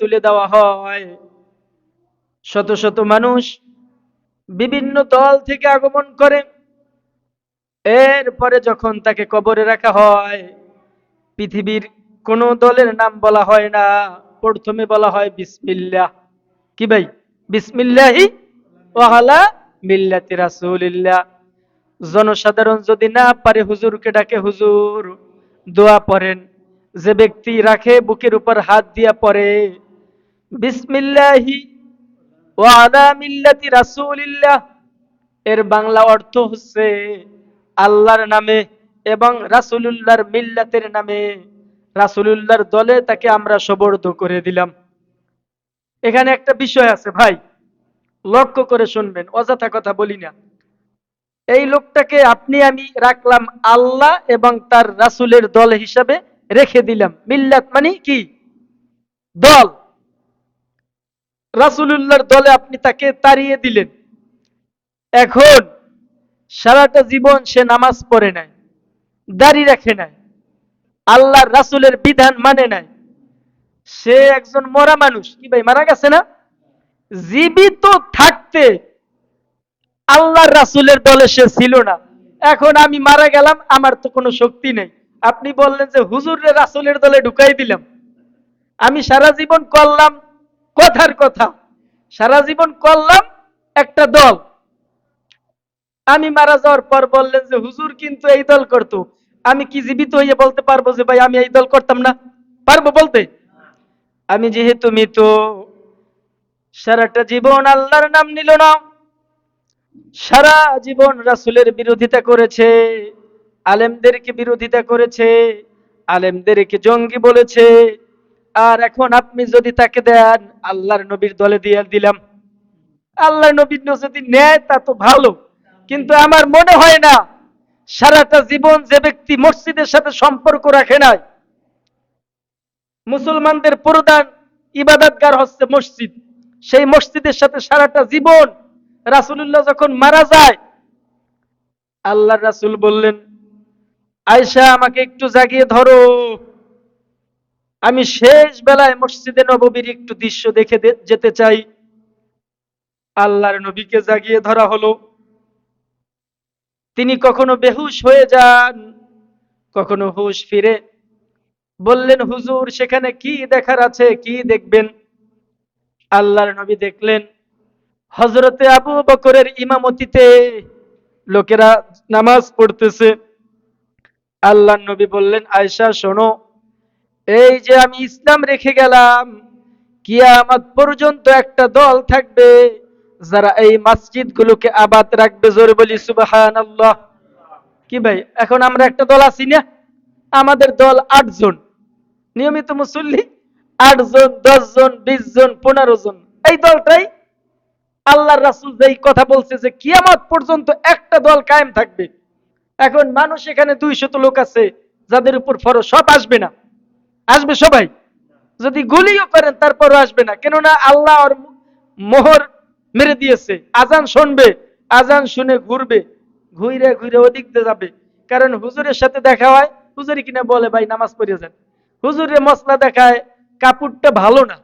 তুলে দেওয়া হয়। শত শত মানুষ বিভিন্ন দল থেকে আগমন করে। এরপরে যখন তাকে কবরে রাখা হয়, পৃথিবীর কোন দলের নাম বলা হয় না। প্রথমে বলা হয় বিসমিল্লাহ। কি ভাই? বিসমিল্লাহি ওয়ালা মিল্লাতি রাসূলিল্লাহ। জনসাধারণ যদি না পারে হুজুরকে ডাকে, হুজুর দোয়া পড়েন। যে ব্যক্তি রাখে, বুকের উপর হাত দিয়া পড়ে বিসমিল্লাহি ওয়ালা মিল্লাতি রাসূলিল্লাহ। এর বাংলা অর্থ হচ্ছে আল্লাহর নামে এবং রাসূলুল্লাহর মিল্লাতের নামে। রাসূলুল্লাহর দলে তাকে আমরা সবর্দ করে দিলাম। এখানে একটা বিষয় আছে ভাই, লক্ষ্য করে শুনবেন, অযথা কথা বলি না। এই লোকটাকে আপনি আমি রাখলাম আল্লাহ এবং তার রাসুলের দল হিসাবে রেখে দিলাম। মিল্লাত মানে কি? দল। রাসূলুল্লাহর দলে আপনি তাকে তাড়িয়ে দিলেন। এখন সারাটা জীবন সে নামাজ পড়ে নাই, দাড়ি রাখে নাই, আল্লাহর রাসূলের বিধান মানে নাই। সে একজন মরা মানুষ, কি ভাই, মারা গেছে না? জীবিত থাকতে আল্লাহর রাসুলের দলে সে ছিল না। এখন আমি মারা গেলাম, আমার তো কোনো শক্তি নেই। আপনি বললেন যে হুজুরের রাসুলের দলে ঢুকাই দিলাম। আমি সারা জীবন করলাম কথার কথা। সারা জীবন করলাম একটা দল। আমি মারা যাওয়ার পর বললেন যে, হুজুর, কিন্তু এই দল করতো। আমি কি জীবিত হইয়ে বলতে পারব যে, ভাই, আমি এই দল করতাম না? পারব বলতে? আমি যেহেতু মৃত, সারাটা জীবন আল্লাহর নাম নিল না। সারা জীবন রাসূলের বিরোধিতা করেছে, আলেমদেরকে বিরোধিতা করেছে, আলেমদেরকে জঙ্গি বলেছে আর এখন আপনি যদি তাকে দেন, আল্লাহর নবীর দলে দিয়ে দিলাম। আল্লাহর নবীর যদি নেয়, তা তো ভালো। কিন্তু আমার মনে হয় না, সারাটা জীবন যে ব্যক্তি মসজিদের সাথে সম্পর্ক রাখে নাই, মুসলমানদের প্রধান ইবাদতগার হচ্ছে মসজিদ। সেই মসজিদের সাথে সারাটা জীবন রাসূলুল্লাহ যখন মারা যায় আল্লাহ রাসূল বললেন আয়সা আমাকে একটু জাগিয়ে ধরো। আমি শেষ বেলায় মসজিদে নববীর একটু দৃশ্য দেখে যেতে চাই। আল্লাহর নবীকে জাগিয়ে ধরা হলো। তিনি কখনো বেহুশ হয়ে যান, কখনো হুশ ফিরে। বললেন, হুজুর, সেখানে কি দেখার আছে? কি দেখবেন? আল্লাহর নবী দেখলেন হজরতে আবু বকরের ইমামতিতে লোকেরা নামাজ পড়তেছে। আল্লাহর নবী বললেন আয়সা শোনো এই যে আমি ইসলাম রেখে গেলাম, কিয়ামত পর্যন্ত একটা দল থাকবে যারা এই মসজিদ গুলোকে আবাদ রাখবে জোরে বলি সুবাহান কি ভাই, এখন আমরা একটা দল আছি না? আমাদের দল আটজন নিয়মিত মুসল্লি আটজন দশ জন, বিশ জন, পনেরো জন। এই দলটাই আল্লাহর রাসূল যেই কথা বলছে যে কিয়ামত পর্যন্ত একটা দল কায়েম থাকবে। এখন মানুষ এখানে দুইশত লোক আছে, যাদের উপর ফরজ সব আসবে না। আসবে সবাই। যদি গুলিও করেন, তারপরও আসবে না। কেননা আল্লাহ ওর মোহর মেরে দিয়েছে। আজান শুনবে, আজান শুনে ঘুরবে ঘুরে ঘুরে ওদিক দিয়ে যাবে। কারণ হুজুরের সাথে দেখা হয়, হুজুরি কিনা বলে, ভাই, নামাজ পড়িয়ে যান। হুজুরের মশলা দেখায়, কাপড়টা ভালো না।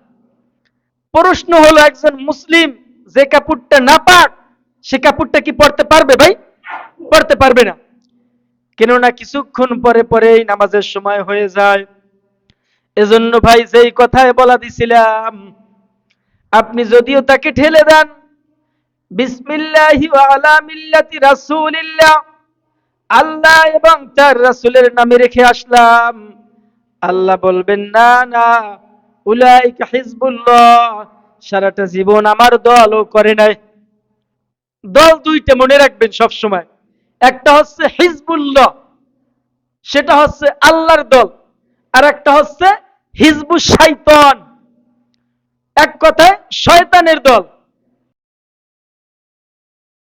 প্রশ্ন হলো, একজন মুসলিম যে কাপড়টা না পাক, সে কাপড়টা কি পড়তে পারবে ভাই? পড়তে পারবে না। কেননা কিছুক্ষণ পরে পরেই নামাজের সময় হয়ে যায়। এজন্য ভাই যেই কথায় বলা দিছিলাম, আপনি যদিও তাকে ঠেলে দেন আলা আল্লাহ এবং তার রাসূলের নামে রেখে আসলাম। আল্লাহ বলবেন, না না, উলাইকা হিজবুল্লাহ, সারাটা জীবন আমার দল ও করে নাই। দল দুইটা মনে রাখবেন সব সময় একটা হচ্ছে হিজবুল্লাহ, সেটা হচ্ছে আল্লাহর দল আর একটা হচ্ছে হিজবুস সাইতন এক কথায় শয়তানের দল।